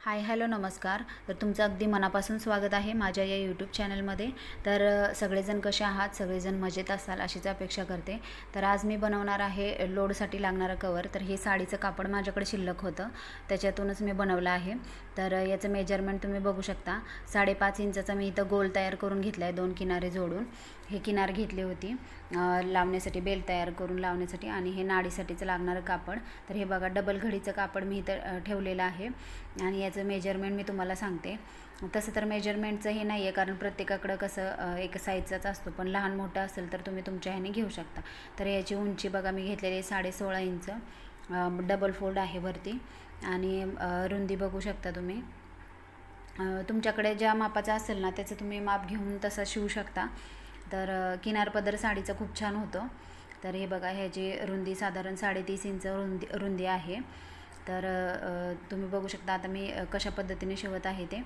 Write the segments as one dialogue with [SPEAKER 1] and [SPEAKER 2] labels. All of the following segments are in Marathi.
[SPEAKER 1] हाय हॅलो नमस्कार. तर तुमचं अगदी मनापासून स्वागत आहे माझ्या या यूट्यूब चॅनलमध्ये तर सगळेजण कसे आहात? सगळेजण मजेत असाल अशीच अपेक्षा करते. तर आज मी बनवणार आहे लोडसाठी लागणारं कवर तर हे साडीचं कापड माझ्याकडे शिल्लक होतं. त्याच्यातूनच मी बनवलं आहे. तर याचं मेजरमेंट तुम्ही बघू शकता. साडेपाच इंचाचा मी इथं गोल तयार करून घेतला आहे दोन किनारे जोडून. हे किनार घेतली होती. लावण्यासाठी बेल तयार करून लावण्यासाठी आणि हे नाडीसाठीचं लागणारं कापड. तर हे बघा डबल घडीचं कापड मी इथं ठेवलेलं आहे. आणि याचं मेजरमेंट मी तुम्हाला सांगते. तसं तर मेजरमेंटचं हे नाही आहे कारण प्रत्येकाकडं कसं एक साईजचाच असतो. पण लहान मोठा असेल तर तुम्ही तुमच्या ह्याने घेऊ शकता. तर याची उंची बघा मी घेतलेली आहे साडे सोळा इंच डबल फोल्ड आहे वरती. आणि रुंदी बघू शकता तुम्ही. तुमच्याकडे ज्या मापाचा असेल ना त्याचं तुम्ही माप घेऊन तसं शिवू शकता. तर किनारपदर साडीचं खूप छान होतं. तर हे बघा ह्याची रुंदी साधारण साडेतीस इंच रुंदी रुंदी आहे. तर तुम्ही बघू शकता आता मी कशा पद्धतीने शिवत आहे ते.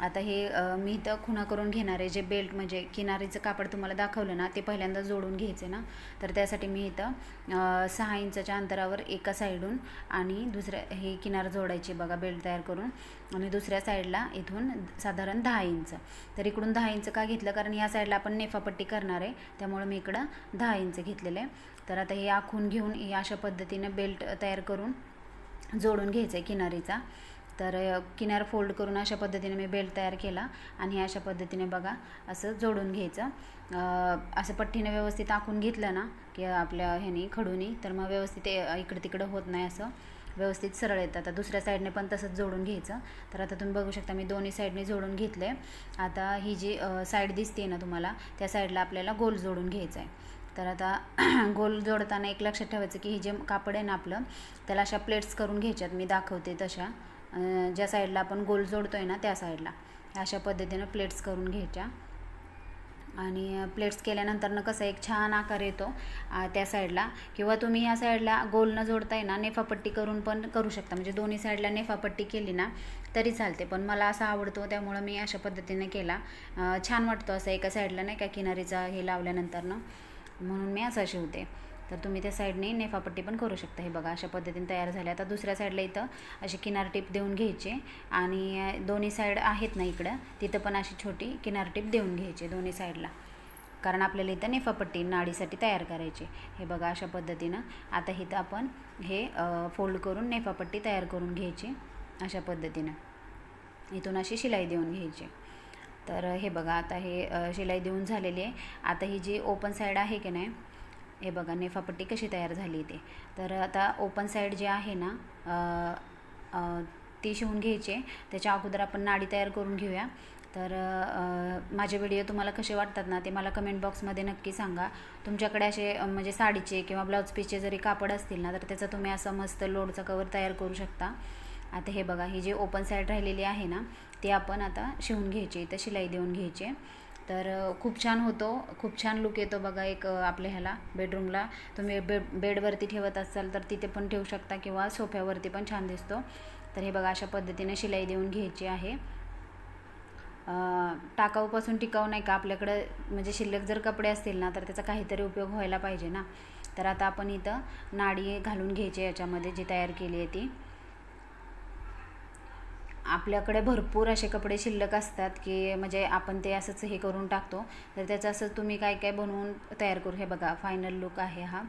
[SPEAKER 1] आता हे मी इथं खुणा करून घेणार आहे जे बेल्ट म्हणजे किनारीचं कापड तुम्हाला दाखवलं ना ते पहिल्यांदा जोडून घ्यायचे ना. तर त्यासाठी मी इथं सहा इंचाच्या अंतरावर एका साईडून आणि दुसऱ्या हे किनार जोडायची बघा बेल्ट तयार करून. आणि दुसऱ्या साईडला इथून साधारण दहा इंच. तर इकडून दहा इंच का घेतलं? कारण या साईडला आपण नेफापट्टी करणार आहे. त्यामुळे मी इकडं दहा इंच घेतलेलं आहे. तर आता हे आखून घेऊन हे अशा पद्धतीनं बेल्ट तयार करून जोडून घ्यायचं आहे किनारीचा. तर किनार फोल्ड करून अशा पद्धतीने मी बेल्ट तयार केला आणि अशा पद्धतीने बघा असं जोडून घ्यायचं. असं पट्टीने व्यवस्थित आखून घेतलं ना की आपल्या ह्यानी खडूनी तर मग व्यवस्थित इकडं तिकडं होत नाही असं. व्यवस्थित सरळ येतं. आता दुसऱ्या साईडने पण तसंच जोडून घ्यायचं. तर आता तुम्ही बघू शकता मी दोन्ही साईडने जोडून घेतलं. आहे आता ही जी साईड दिसते ना तुम्हाला त्या साईडला आपल्याला गोल जोडून घ्यायचं आहे तर आता गोल जोडताना एक लक्षात ठेवायचं की हे जे कापड आहे ना आपलं त्याला अशा प्लेट्स करून घ्यायच्यात. मी दाखवते तशा. ज्या साईडला आपण गोल जोडतो आहे ना त्या साईडला अशा पद्धतीनं प्लेट्स करून घ्यायच्या. आणि प्लेट्स केल्यानंतरनं कसं एक छान आकार येतो त्या साईडला किंवा तुम्ही या साईडला गोल न जोडताय ना नेफापट्टी करून पण करू शकता. म्हणजे दोन्ही साईडला नेफापट्टी केली ना तरी चालते. पण मला असा आवडतो त्यामुळं मी अशा पद्धतीने केला. छान वाटतो असं एका साईडला नाही का किनारीचा हे लावल्यानंतरनं. म्हणून मी असं शिवते तर तुम्ही त्या साईडने नेफापट्टी पण करू शकता. हे बघा अशा पद्धतीने तयार झाले आता दुसऱ्या साईडला इथं अशी किनार टीप देऊन घ्यायचे आणि दोन्ही साईड आहेत ना इकडं तिथं पण अशी छोटी किनार टीप देऊन घ्यायची दोन्ही साईडला. कारण आपल्याला इथं नेफापट्टी नाडीसाठी तयार करायची. हे बघा अशा पद्धतीनं आता इथं आपण हे फोल्ड करून नेफापट्टी तयार करून घ्यायची अशा पद्धतीनं. इथून अशी शिलाई देऊन घ्यायची. तर हे बघा आता हे शिलाई देऊन झालेली आहे. आता ही जी ओपन साईड आहे की नाही हे बघा नेफापट्टी कशी तयार झाली ते. तर आता ओपन साईड जी आहे ना ती शिवून घ्यायची त्याच्या अगोदर आपण नाडी तयार करून घेऊया. तर माझे व्हिडिओ तुम्हाला कसे वाटतात ना ते मला कमेंट बॉक्समध्ये नक्की सांगा. तुमच्याकडे असे म्हणजे साडीचे किंवा ब्लाऊज पीसचे जरी कापड असतील ना तर त्याचा तुम्ही असं मस्त लोडचा कवर तयार करू शकता. आता हे बघा ही जी ओपन साईड राहिलेली आहे ना ती आपण आता शिवून घ्यायची इथं शिलाई देऊन घ्यायची. तर खूप छान होतो खूप छान लुक येतो बघा एक आपल्या ह्याला बेडरूमला तुम्ही बेड बेडवरती ठेवत असाल तर तिथे पण ठेवू शकता किंवा सोफ्यावरती पण छान दिसतो. तर हे बघा अशा पद्धतीने शिलाई देऊन घ्यायची आहे. टाकाऊपासून टिकाऊ नाही का आपल्याकडं म्हणजे शिल्लक जर कपडे असतील ना तर त्याचा काहीतरी उपयोग व्हायला पाहिजे ना. तर आता आपण इथं नाडी घालून घ्यायची याच्यामध्ये जी तयार केली आहे ती. आपल्याकडे भरपूर असे कपडे शिल्लक असतात की म्हणजे आपण ते असंच हे करून टाकतो. तर त्याचं असं तुम्ही काय काय बनवून तयार करू? हे बघा फायनल लुक आहे हा.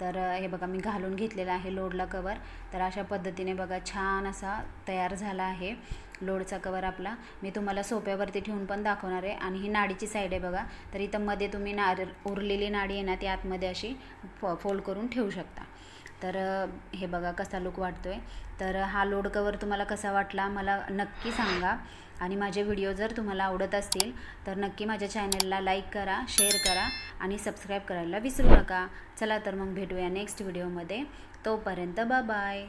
[SPEAKER 1] तर हे बघा मी घालून घेतलेला आहे लोडला कवर तर अशा पद्धतीने बघा छान असा तयार झाला आहे लोडचा कवर आपला. मी तुम्हाला सोप्यावरती ठेवून पण दाखवणार आहे. आणि ही नाडीची साईड आहे बघा. तर इथं मध्ये तुम्ही ना उरलेली नाडी आहे ना ती आतमध्ये अशी फो फोल्ड करून ठेवू शकता. तर हे बघा कसा लुक आहे तर हा लोड कवर तुम्हाला कसा वाटला मला नक्की सांगा. आणि माझे व्हिडिओ जर तुम्हाला आवडत असतील तर नक्की माझ्या चॅनलला लाईक करा शेअर करा आणि सबस्क्राईब करायला विसरू नका. चला तर मग भेटूया नेक्स्ट व्हिडिओमध्ये तोपर्यंत बा बाय